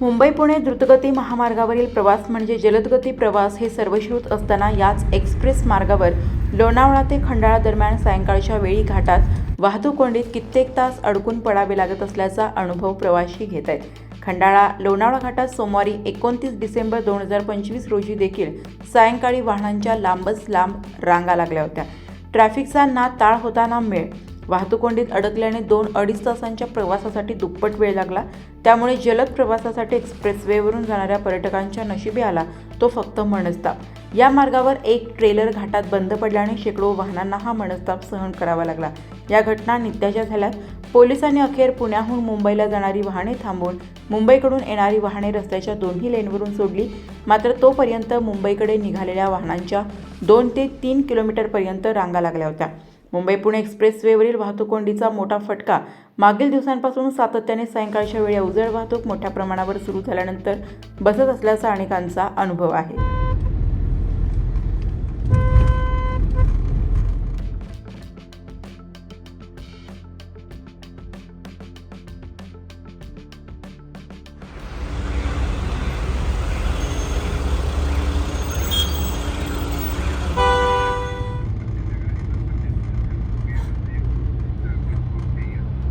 मुंबई पुणे द्रुतगती महामार्गावरील प्रवास म्हणजे जलदगती प्रवास हे सर्वश्रुत असताना याच एक्सप्रेस मार्गावर लोणावळा ते खंडाळा दरम्यान सायंकाळच्या वेळी घाटात वाहतूक कोंडीत कित्येक तास अडकून पडावे लागत असल्याचा अनुभव प्रवासी घेत आहेत. खंडाळा लोणावळा घाटात सोमवारी एकोणतीस डिसेंबर दोन हजार पंचवीस रोजी देखील सायंकाळी वाहनांच्या लांबच लांब रांगा लागल्या होत्या. ट्रॅफिकचा ना ताळ होता ना मेळ वाहतूक कोंडीत अडकल्याने दोन अडीच तासांच्या प्रवासासाठी दुप्पट वेळ लागला. त्यामुळे जलद प्रवासासाठी एक्सप्रेसवेवरून जाणाऱ्या पर्यटकांच्या नशिबी आला. तो फक्त मनस्ताप. या मार्गावर एक ट्रेलर घाटात बंद पडल्याने शेकडो वाहनांना हा मनस्ताप सहन करावा लागला. या घटना नित्याच्या झाल्यात. पोलिसांनी अखेर पुण्याहून मुंबईला जाणारी वाहने थांबवून मुंबईकडून येणारी वाहने रस्त्याच्या दोन्ही लेनवरून सोडली. मात्र तोपर्यंत मुंबईकडे निघालेल्या वाहनांच्या दोन ते तीन किलोमीटरपर्यंत रांगा लागल्या होत्या. मुंबई पुणे एक्सप्रेसवेवरील वाहतूक कोंडीचा मोठा फटका. मागील दिवसांपासून सातत्याने सायंकाळच्या वेळी अवजड वाहतूक मोठ्या प्रमाणावर सुरू झाल्यानंतर बसत असल्याचा अनेकांचा अनुभव आहे.